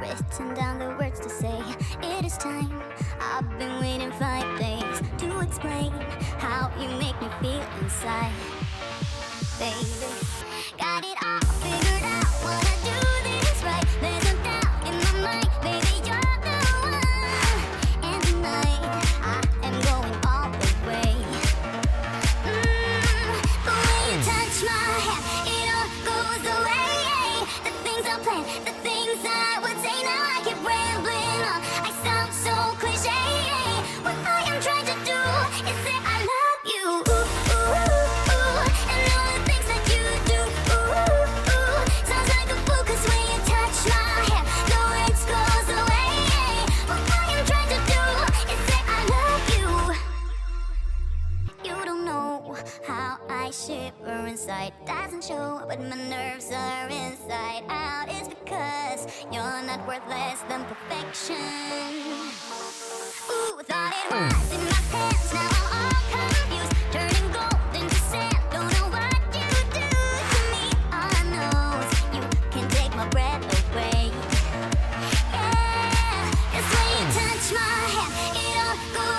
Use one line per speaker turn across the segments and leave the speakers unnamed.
Written down the words to say. It is time. I've been waiting five days To explain How you make me feel inside. Baby Got it all figured out. Wanna do this right. There's no doubt in my mind. Baby, you're the one. And tonight I am going all the way. Mm, The way you touch my hair It all goes away. The things I planned The things I shiver inside. Doesn't show, but my nerves are inside out. It's because you're not worth less than perfection. Ooh, thought it was in my hands. Now I'm all confused, turning gold into sand. Don't know what you do to me. All I know is you can take my breath away. When you touch my hand, it all goes.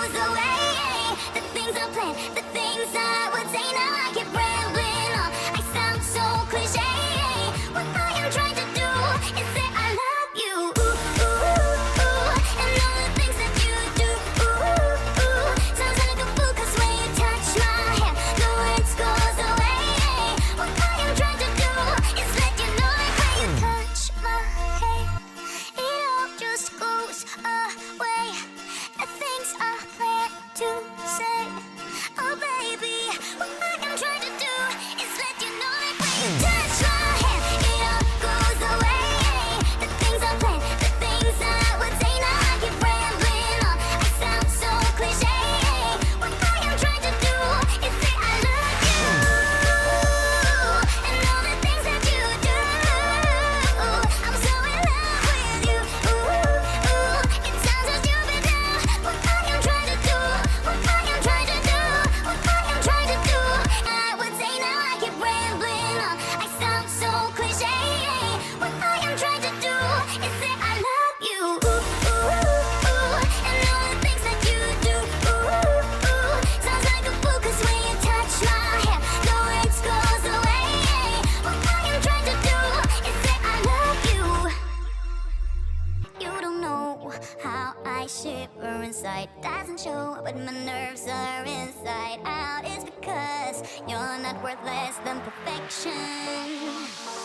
light doesn't show, but my nerves are inside out. It's because you're not worth less than perfection.